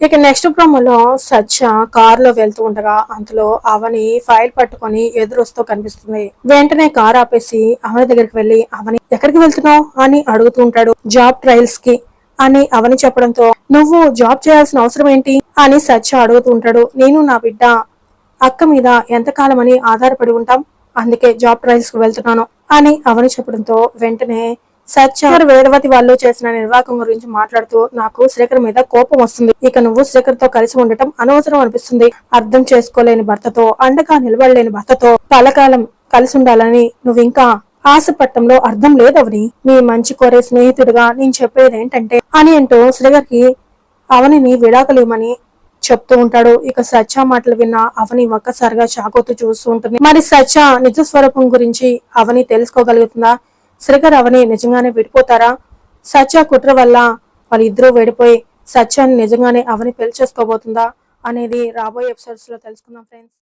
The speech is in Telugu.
ఇక నెక్స్ట్ ప్రోమోలో సత్య కార్లో వెళ్తూ ఉండగా అందులో అవని ఫైల్ పట్టుకొని ఎదురొస్తూ కనిపిస్తుంది. వెంటనే కార్ ఆపేసి అవని దగ్గరికి వెళ్ళి అవని ఎక్కడికి వెళ్తున్నావు? అని అడుగుతూ ఉంటాడు జాబ్ ట్రయల్స్కి. అని అవని చెప్పడంతో నువ్వు జాబ్ చేయాల్సిన అవసరం ఏంటి? అని సత్య అడుగుతూ ఉంటాడు. నేను నా బిడ్డ అక్క మీద ఎంతకాలం అని ఆధారపడి ఉంటాం? అందుకే జాబ్ ట్రయల్స్కు వెళ్తున్నాను. అని అవని చెప్పడంతో వెంటనే సత్య. వేదవతి వాళ్ళు చేసిన నిర్వాహకం గురించి మాట్లాడుతూ నాకు శ్రీకర్ మీద కోపం వస్తుంది. ఇక నువ్వు శ్రీకర్తో కలిసి ఉండటం అనవసరం అనిపిస్తుంది. అర్థం చేసుకోలేని భర్తతో అండగా నిలబడలేని భర్తతో పలకాలం కలిసి ఉండాలని నువ్వు ఇంకా ఆశపట్టంలో అర్థం లేదవని నీ మంచి కోరే స్నేహితుడిగా నేను చెప్పేది ఏంటంటే అని అంటూ శ్రీకర్కి అవనిని విడాకులేమని చెప్తూ ఉంటాడు. ఇక సత్య మాటలు విన్న అవని ఒక్కసారిగా షాకోతూ చూస్తూ ఉంటుంది. మరి సత్య నిజ స్వరూపం గురించి అవని తెలుసుకోగలుగుతుందా? శ్రీకర్ అవని నిజంగానే విడిపోతారా? సత్య కుట్ర వల్ల వాళ్ళిద్దరూ విడిపోయి సత్యాన్ని నిజంగానే అవని పెళ్ళి చేసుకోబోతుందా అనేది రాబోయే ఎపిసోడ్స్లో తెలుసుకుందాం ఫ్రెండ్స్